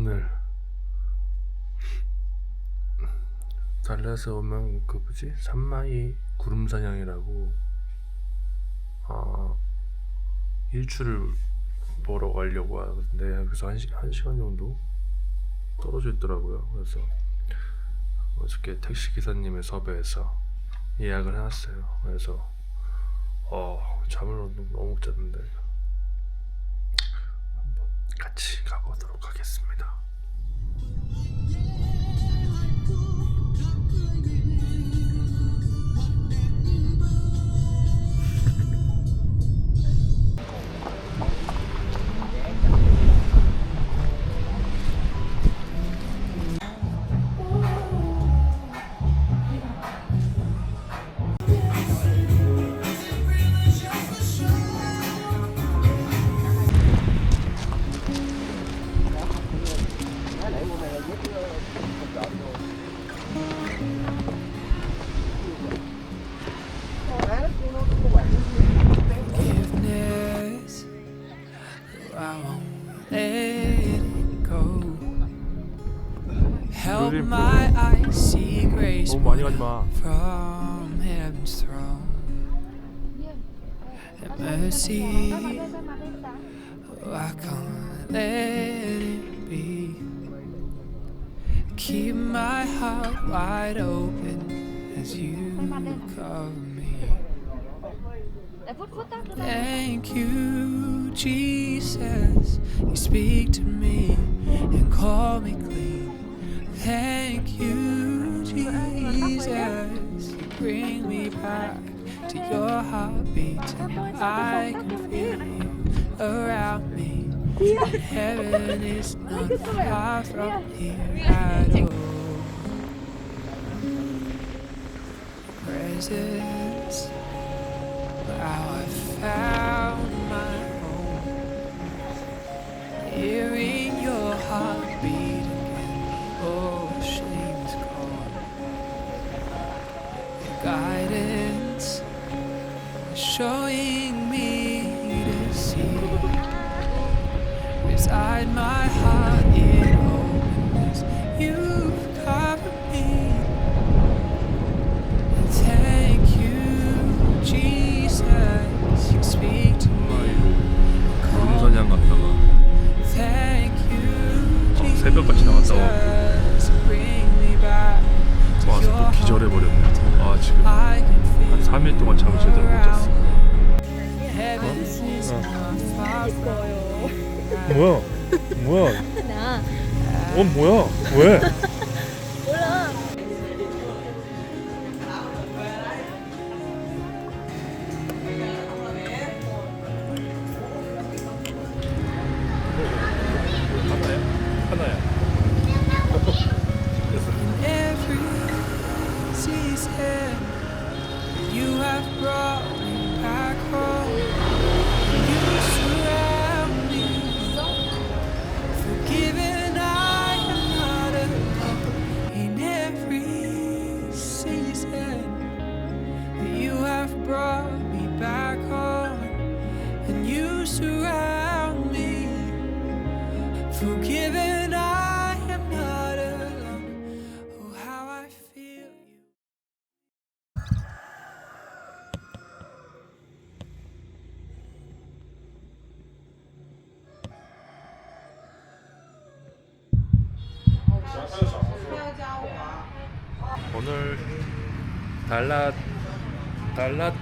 오늘 달라서 오면 그 뭐지? 산마이 구름사냥이라고 아 일출을 보러 가려고 하는데 여기서 한, 시, 한 시간 정도 떨어져 있더라고요. 그래서 어저께 택시 기사님의 섭외해서 예약을 해놨어요. 그래서 어 잠을 너무, 못 잤는데 같이 가보도록 하겠습니다 너무 많이 가지 마 from heaven's throne. And mercy, oh, I can't let it be. Keep my heart wide open as you cover me. Để phút phút tắt nữa Thank you, Jesus. You speak to me and call me clean. Thank you, Jesus. Bring me back to your heartbeat. I can feel you around me. Heaven is not far from here at all. Presence. How I found my home. Hearing your heartbeat showing me to see. Beside my heart in openness, you've covered me. Thank you, Jesus. You speak to. 구름사냥 갔다가 Thank you, Jesus. 나갔다 와갖고 Bring me back to 와서 또 your 기절해버렸네 아 지금 I can feel 한 3일 동안 잠을 제대로 뭐야 뭐야 나 어 뭐야 왜 몰라 하나야 하나야 every season. You have brought me back home. 오늘 달랏 달랏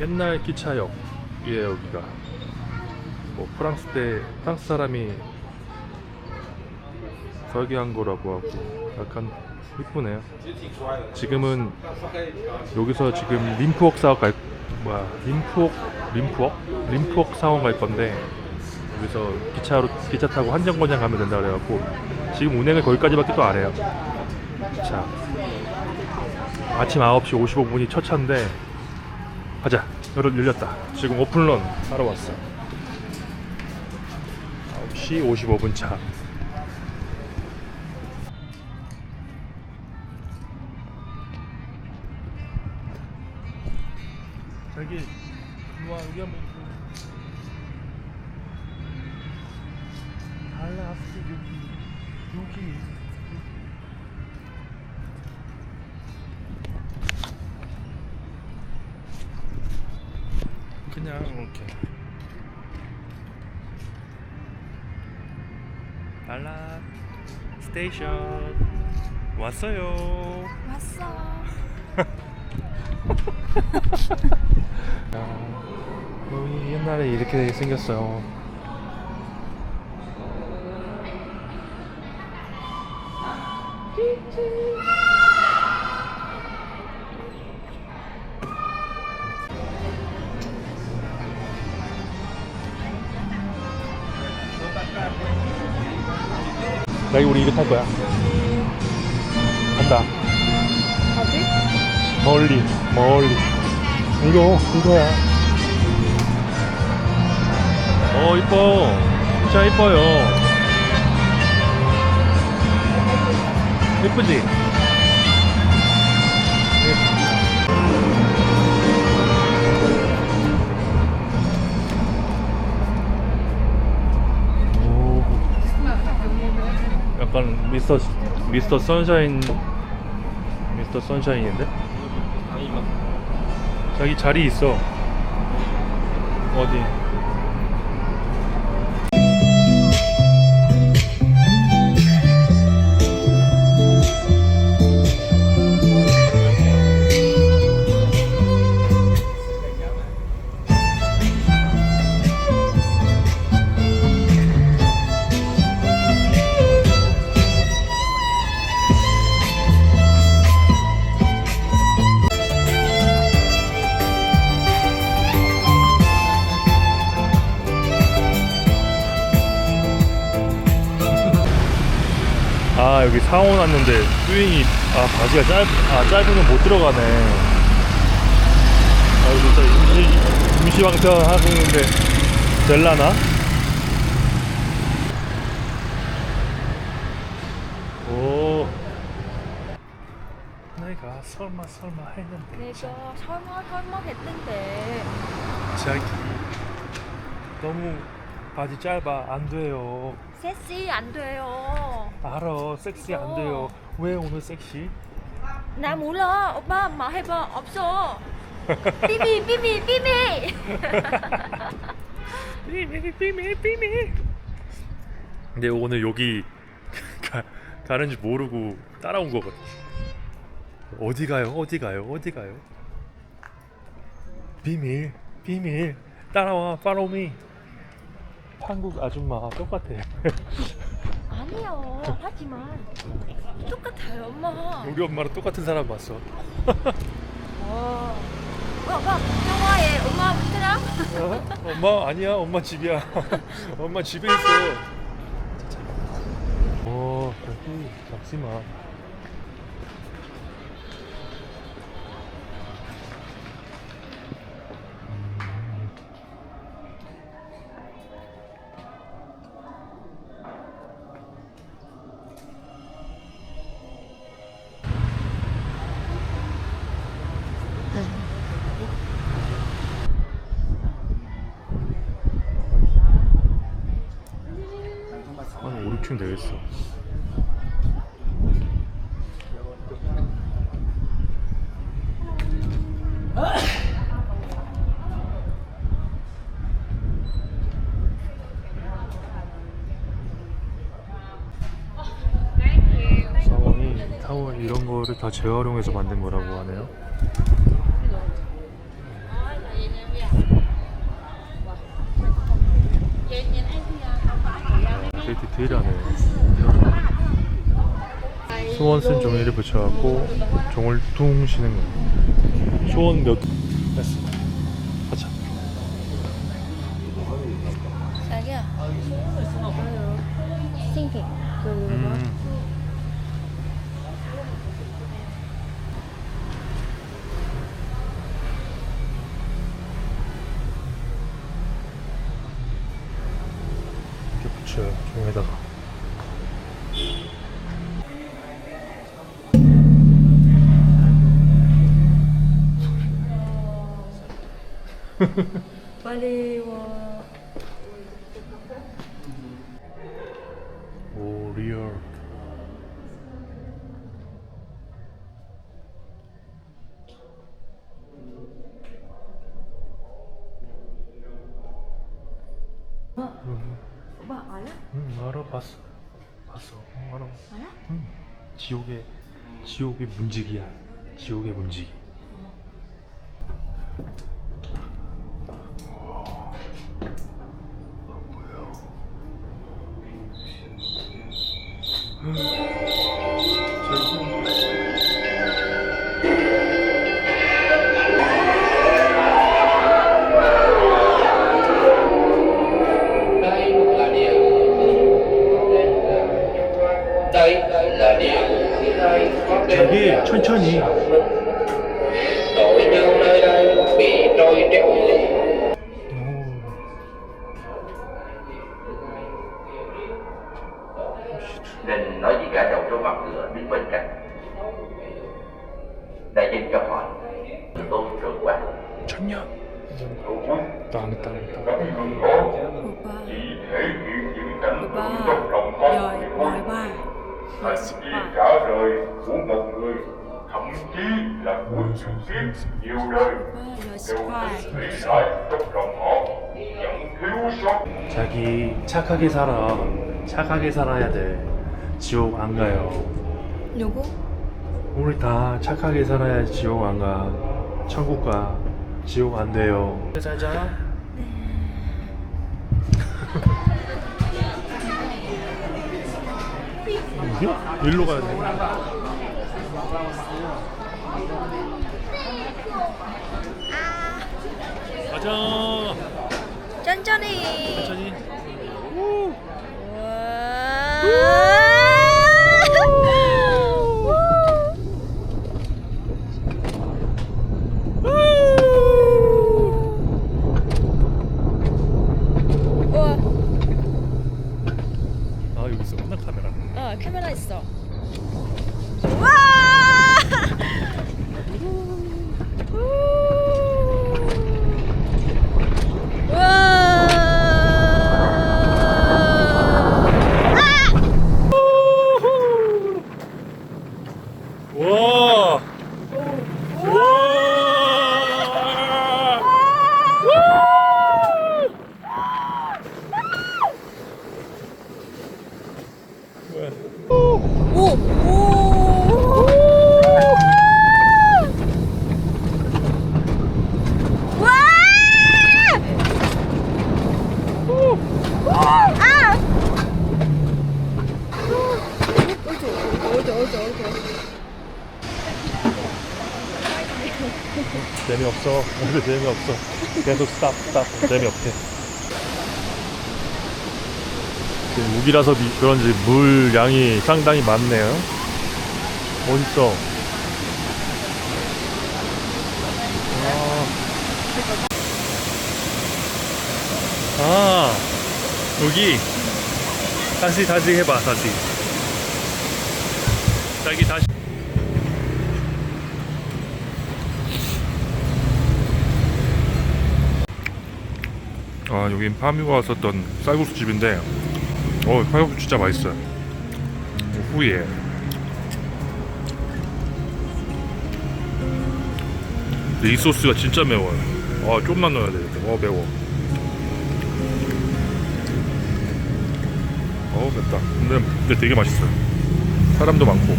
옛날 기차역이에요 여기가. 뭐 프랑스 때 프랑스 사람이 설계한 거라고 하고 약간 이쁘네요. 지금은 여기서 지금 림프웍 사업 갈 뭐야 림프웍 림프웍 림프웍 사원 갈 건데 여기서 기차로 기차 타고 한정거장 가면 된다 그래갖고 지금 운행을 거기까지밖에 또 안 해요. 자 아침 9시 55분이 첫 차인데 가자. 열을 열렸다. 지금 오픈런 하러 왔어. 9시 55분 차. 저기 이리 와. 여기 한번 여기 그냥 이렇게 발라 스테이션 왔어요. 왔어. 야, 여기 옛날에 이렇게 생겼어요. 나 우리 이거 탈 거야. 간다. 어디? 멀리 멀리 이거 이거야 어 이뻐 진짜 이뻐요 이쁘지 오. 약간 미스터 미스터 선샤인 미스터 선샤인인데? 자기 자리 있어. 어디? 여기 상온 왔는데 스윙이 아 바지가 짧, 아 짧으면 못 들어가네. 아 진짜 임시 임시방편 하고 있는데 될라나? 오. 내가 설마 설마 했는데 내가 설마 설마 했는데 자기 너무 바지 짧아 안 돼요. 섹시 안 돼요. 알아 섹시 안 돼요. 왜 오늘 섹시? 나 몰라. 오빠 말해봐. 없어. 삐미 삐미 삐미. 삐미 삐미 삐미 근데 오늘 여기 가, 가는지 모르고 따라온 거거든 어디 가요 어디 가요 어디 가요 비밀 비밀 따라와 팔로우 미 한국 아줌마 똑같아 아니요. 하지만 똑같아요, 엄마. 우리 엄마랑 똑같은 사람 봤어 와. 오빠 영화에 엄마 못들어? 어? 엄마 아니야 엄마 집이야 엄마 집에 있어 어 여기 잠시만 한 5, 6층 되겠어. 사원이 타원 이런 거를 다 재활용해서 만든 거라고 하네요. 되 게 디테일하네 소원 쓴 종이를 붙여갖고 종을 둥 쉬는 거 소원 몇 있어요 종에다가 빨리 와. 오 리얼. 어? 음. 오빠 알아? 응 알아 봤어. 봤어. 어, 알아. 알아? 응. 지옥의 지옥의 문지기야. 지옥의 문지기 천년 땅 땅 땅 오빠 오빠 thậm chí là trực tiếp nhiều đời 오빠 rồi đều sức ba tích lũy lại trong lòng họ vẫn thiếu sót 자기 착하게 살아 착하게 살아야 돼 지옥 안 가요 누구? 우리 다 착하게 살아야 지옥 안 가. 천국 가. 지옥 안 돼요. 살자. 어디야? 일로 가야 돼. 가자. 천천히 천천히. 우와 아 여기 있었구나 카메라. 어 카메라 있어 와 와. 와. 재미없어. 오늘 재미없어. 계속 스탑, 스탑. 재미없대. 지금 우기라서 미- 그런지 물 양이 상당히 많네요. 어딨어? 아, 아 여기. 다시, 다시 해봐, 다시. 자기 다시. 아 여긴 파미가 왔었던 쌀국수 집인데 어 쌀국수 진짜 맛있어요. 후예. 근데 이 소스가 진짜 매워요. 아 좀만 넣어야 돼 이렇게. 어 매워. 어 맵다. 근데, 근데 되게 맛있어요. 사람도 많고.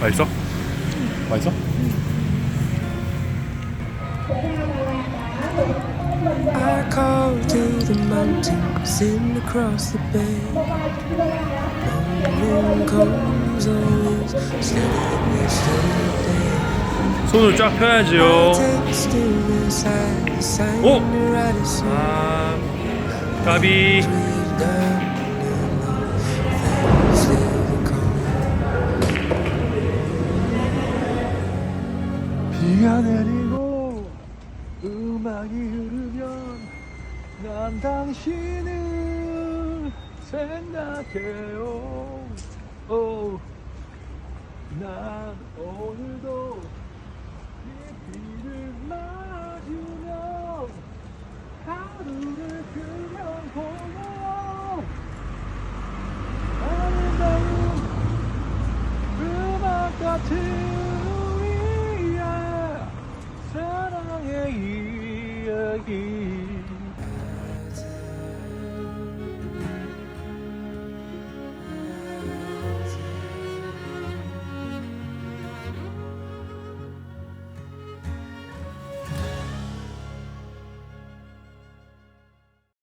맛있어? 맛있어? The mountain sitting across the bay. Moon comes always steady yesterday. 손을 쫙 펴야지요 오! 아, 까비. 생각해요. 오, 난 오늘도